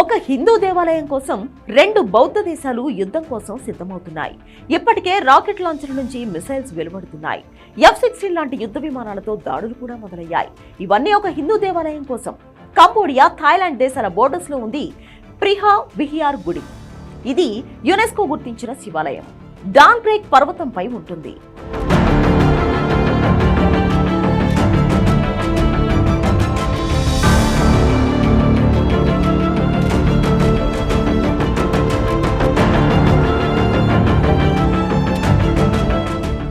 ఒక హిందూ దేవాలయం కోసం రెండు బౌద్ధ దేశాలు యుద్ధం కోసం సిద్ధమవుతున్నాయి. ఇప్పటికే రాకెట్ లాంచర్ నుంచి మిసైల్స్ వెలువడుతున్నాయి. ఎఫ్ సిక్స్టీన్ లాంటి యుద్ధ విమానాలతో దాడులు కూడా మొదలయ్యాయి. ఇవన్నీ ఒక హిందూ దేవాలయం కోసం. కంబోడియా థాయిలాండ్ దేశాల బోర్డర్స్లో ఉంది ప్రిహా విహియార్ గుడి. ఇది యునెస్కో గుర్తించిన శివాలయం. డాన్ బ్రేక్ పర్వతంపై ఉంటుంది.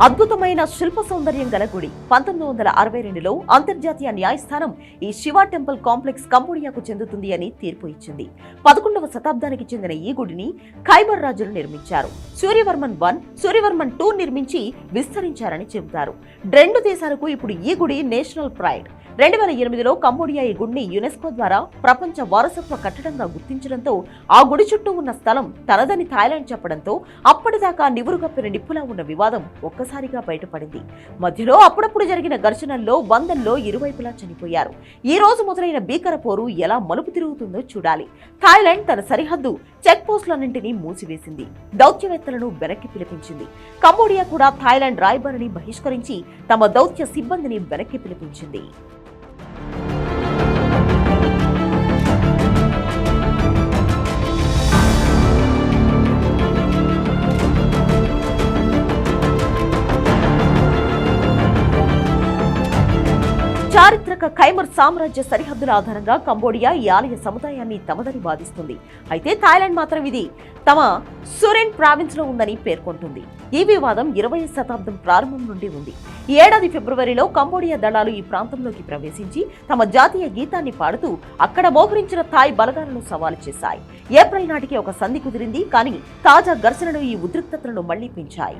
అద్భుతమైన శిల్ప సౌందర్యం గల గుడి. పంతొమ్మిది వందల అరవై రెండులో అంతర్జాతీయ న్యాయస్థానం ఈ శివ టెంపుల్ కాంప్లెక్స్ కంబోడియాకు చెందుతుంది అని తీర్పు ఇచ్చింది. పదకొండవ శతాబ్దానికి చెందిన ఈ గుడిని ఖైబర్ రాజులు నిర్మించారు. సూర్యవర్మన్ వన్ సూర్యవర్మన్ టూ నిర్మించి విస్తరించారని చెబుతారు. రెండు దేశాలకు ఇప్పుడు ఈ గుడి నేషనల్ ప్రైడ్. రెండు వేల ఎనిమిదిలో కంబోడియా ఈ గుడిని యునెస్కో ద్వారా ప్రపంచ వారసత్వ కట్టడంగా గుర్తించడంతో ఆ గుడి చుట్టూ ఉన్న స్థలం తనదని థాయిలాండ్ చెప్పడంతో అప్పటిదాకా నివురుగప్పిన నిప్పులా ఉన్న వివాదం ఒక్కసారి ఒక్కసారిగా బయటపడింది. మధ్యలో అప్పుడప్పుడు జరిగిన ఘర్షణల్లో వందల్లో ఇరువైపులా చనిపోయారు. ఈ రోజు మొదలైన భీకర పోరు ఎలా మలుపు తిరుగుతుందో చూడాలి. థాయిలాండ్ తన సరిహద్దు చెక్ పోస్టులన్నింటినీ మూసివేసింది. దౌత్యవేత్తలను వెనక్కి పిలిపించింది. కంబోడియా కూడా థాయిలాండ్ రాయబారిని బహిష్కరించి తమ దౌత్య సిబ్బందిని వెనక్కి పిలిపించింది. చారిత్రక ఖైమర్ సామ్రాజ్య సరిహద్దుల ఆధారంగా కంబోడియా ఈ ఆలయ సముదాయాన్ని తమదని వాదిస్తుంది. అయితే థాయిలాండ్ మాత్రం ఇది తమ సురెన్ ప్రావిన్స్లో ఉందని పేర్కొంటుంది. ఈ వివాదం ఇరవై శతాబ్దం ప్రారంభం నుండి ఉంది. ఈ ఏడాది ఫిబ్రవరిలో కంబోడియా దళాలు ఈ ప్రాంతంలోకి ప్రవేశించి తమ జాతీయ గీతాన్ని పాడుతూ అక్కడ మోహరించిన థాయ్ బలగాలను సవాలు చేశాయి. ఏప్రిల్ నాటికి ఒక సంధి కుదిరింది కానీ తాజా ఘర్షణలు ఈ ఉద్రిక్తతలను మళ్ళీ పెంచాయి